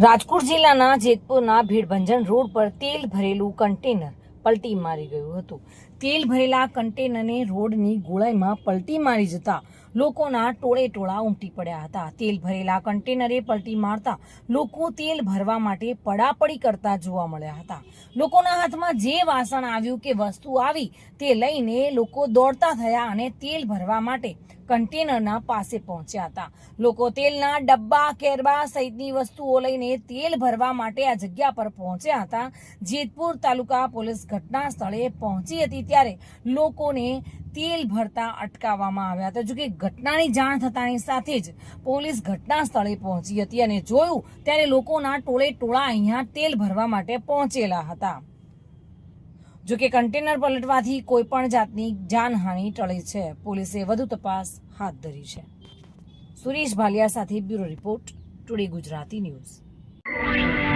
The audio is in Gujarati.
રાજકોટ જિલ્લાના જેતપુરના ભીડભંજન રોડ પર તેલ ભરેલું કન્ટેનર પલટી મારી ગયું હતું. તેલ ભરેલા કન્ટેનરને રોડની ગોળાઈમાં પલટી મારી જતા લોકોના ટોળે ટોળા ઉમટી પડ્યા હતા. તેલ ભરેલા કન્ટેનરે પલટી મારતા લોકો તેલ ભરવા માટે પડાપડી કરતા જોવા મળ્યા હતા. લોકોના હાથમાં જે વાસણ આવ્યું કે વસ્તુ આવી તે લઈને લોકો દોડતા થયા અને તેલ ભરવા માટે કન્ટેનરના પાસે પહોંચ્યા હતા. લોકો તેલના ડબ્બા, કેરબા સહિતની વસ્તુઓ લઈને તેલ ભરવા માટે આ જગ્યા પર પહોંચ્યા હતા. જેતપુર તાલુકા પોલીસ ઘટના સ્થળે પહોંચી હતી ત્યારે લોકોને તેલ ભરતા અટકાવવામાં આવ્યા હતા. જોકે ઘટનાની જાણ થતાની સાથે જ પોલીસ ઘટના સ્થળે પહોંચી હતી અને જોયું ત્યારે લોકોના ટોળે ટોળા અહીંયા તેલ ભરવા માટે પહોંચેલા હતા. જોકે કન્ટેનર પલટવાથી કોઈ પણ જાતની જાનહાનિ ટળી છે. પોલીસે વધુ તપાસ હાથ ધરી છે. સુરેશ ભાલિયા સાથે bureau report, today Gujarati news.